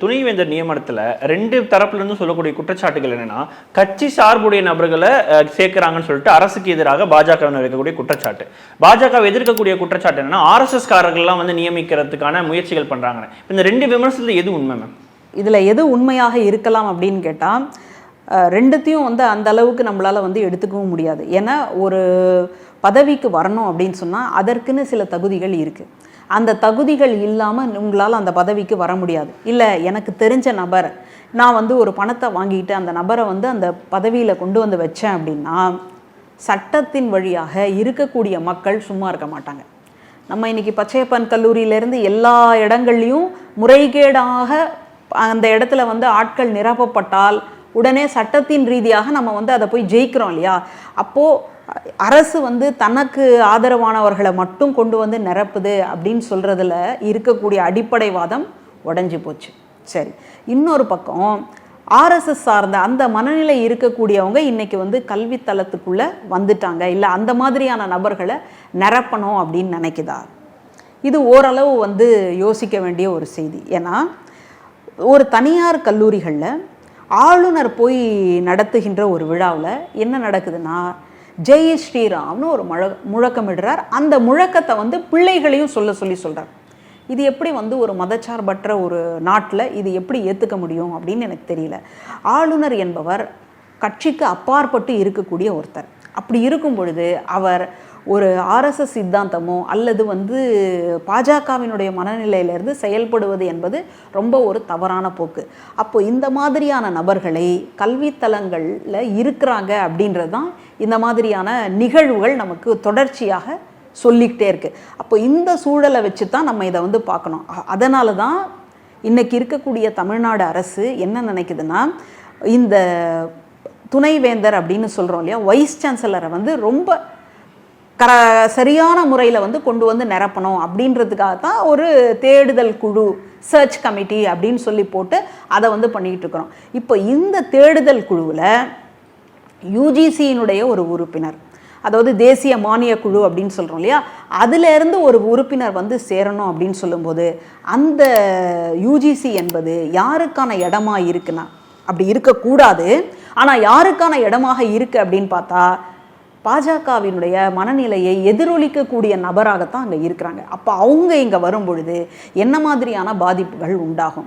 துணைவேந்தர் நியமனத்தில் ரெண்டு தரப்புலேருந்து சொல்லக்கூடிய குற்றச்சாட்டுகள் என்னன்னா கட்சி சார்புடைய நபர்களை சேர்க்கிறாங்கன்னு சொல்லிட்டு அரசுக்கு எதிராக பாஜக வைக்கக்கூடிய குற்றச்சாட்டு. பாஜக எதிர்க்கக்கூடிய குற்றச்சாட்டு என்னன்னா ஆர்எஸ்எஸ் காரர்கள்லாம் வந்து நியமிக்கிறதுக்கான முயற்சிகள் பண்ணுறாங்க இந்த ரெண்டு விமர்சனத்தில் எது உண்மை மேம் இதில் எது உண்மையாக இருக்கலாம் அப்படின்னு கேட்டால் ரெண்டுத்தையும் வந்து அந்த அளவுக்கு நம்மளால் வந்து எடுத்துக்கவும் முடியாது. ஏன்னா ஒரு பதவிக்கு வரணும் அப்படின்னு சொன்னால் அதற்குன்னு சில தகுதிகள் இருக்குது அந்த தகுதிகள் இல்லாமல் உங்களால் அந்த பதவிக்கு வர முடியாது. இல்லை எனக்கு தெரிஞ்ச நபர் நான் வந்து ஒரு பணத்தை வாங்கிட்டு அந்த நபரை வந்து அந்த பதவியில் கொண்டு வந்து வச்சேன் அப்படின்னா சட்டத்தின் வழியாக இருக்கக்கூடிய மக்கள் சும்மா இருக்க மாட்டாங்க. நம்ம இன்றைக்கி பச்சையப்பன் கல்லூரியிலேருந்து எல்லா இடங்கள்லையும் முறைகேடாக அந்த இடத்துல வந்து ஆட்கள் நிரப்பப்பட்டால் உடனே சட்டத்தின் ரீதியாக நம்ம வந்து அதை போய் ஜெயிக்கிறோம் இல்லையா? அப்போது அரசு வந்து தனக்கு ஆதரவானவர்களை மட்டும் கொண்டு வந்து நிரப்புது அப்படின்னு சொல்கிறதுல இருக்கக்கூடிய அடிப்படை வாதம் உடஞ்சி போச்சு. சரி இன்னொரு பக்கம் ஆர்எஸ்எஸ் சார்ந்த அந்த மனநிலை இருக்கக்கூடியவங்க இன்றைக்கி வந்து கல்வித்தலத்துக்குள்ளே வந்துட்டாங்க. இல்லை அந்த மாதிரியான நபர்களை நிரப்பணும் அப்படின்னு நினைக்குதா? இது ஓரளவு வந்து யோசிக்க வேண்டிய ஒரு செய்தி. ஏன்னா ஒரு தனியார் கல்லூரிகளில் ஆளுநர் போய் நடத்துகின்ற ஒரு விழாவில் என்ன நடக்குதுன்னா ஜெய் ஸ்ரீராம்னு ஒரு முழ முழக்கமிடுறார். அந்த முழக்கத்தை வந்து பிள்ளைகளையும் சொல்ல சொல்லி சொல்கிறார் இது எப்படி வந்து ஒரு மதச்சார்பற்ற ஒரு நாட்டில் இது எப்படி ஏற்றுக்க முடியும்? அப்படின்னு எனக்கு தெரியல. ஆளுநர் என்பவர் கட்சிக்கு அப்பாற்பட்டு இருக்கக்கூடிய ஒருத்தர். அப்படி இருக்கும் பொழுது அவர் ஒரு ஆர்எஸ்எஸ் சித்தாந்தமோ அல்லது வந்து பாஜகவினுடைய மனநிலையிலிருந்து செயல்படுவது என்பது ரொம்ப ஒரு தவறான போக்கு. அப்போ இந்த மாதிரியான நபர்களை கல்வித்தலங்களில் இருக்கிறாங்க அப்படின்றது தான் இந்த மாதிரியான நிகழ்வுகள் நமக்கு தொடர்ச்சியாக சொல்லிக்கிட்டே இருக்குது அப்போ இந்த சூழலை வச்சு தான் நம்ம இதை வந்து பார்க்கணும். அதனால தான் இன்னைக்கு இருக்கக்கூடிய தமிழ்நாடு அரசு என்ன நினைக்குதுன்னா இந்த துணைவேந்தர் அப்படின்னு சொல்கிறோம் இல்லையா வைஸ் சான்சலரை வந்து ரொம்ப கர சரியான முறையில் வந்து கொண்டு வந்து நிரப்பணும் அப்படின்றதுக்காக தான் ஒரு தேடுதல் குழு சர்ச் கமிட்டி அப்படின்னு சொல்லி போட்டு அதை வந்து பண்ணிக்கிட்டு இருக்கிறோம். இப்போ இந்த தேடுதல் குழுவில் யூஜிசியினுடைய ஒரு உறுப்பினர் அதாவது தேசிய மானிய குழு அப்படின்னு சொல்கிறோம் இல்லையா? அதிலேருந்து ஒரு உறுப்பினர் வந்து சேரணும் அப்படின்னு சொல்லும்போது அந்த யூஜிசி என்பது யாருக்கான இடமா இருக்குன்னா? அப்படி இருக்கக்கூடாது. ஆனால் யாருக்கான இடமாக இருக்குது அப்படின்னு பார்த்தா பாஜகவினுடைய மனநிலையை எதிரொலிக்கக்கூடிய நபராகத்தான் அங்கே இருக்கிறாங்க. அப்போ அவங்க இங்கே வரும் பொழுது என்ன மாதிரியான பாதிப்புகள் உண்டாகும்?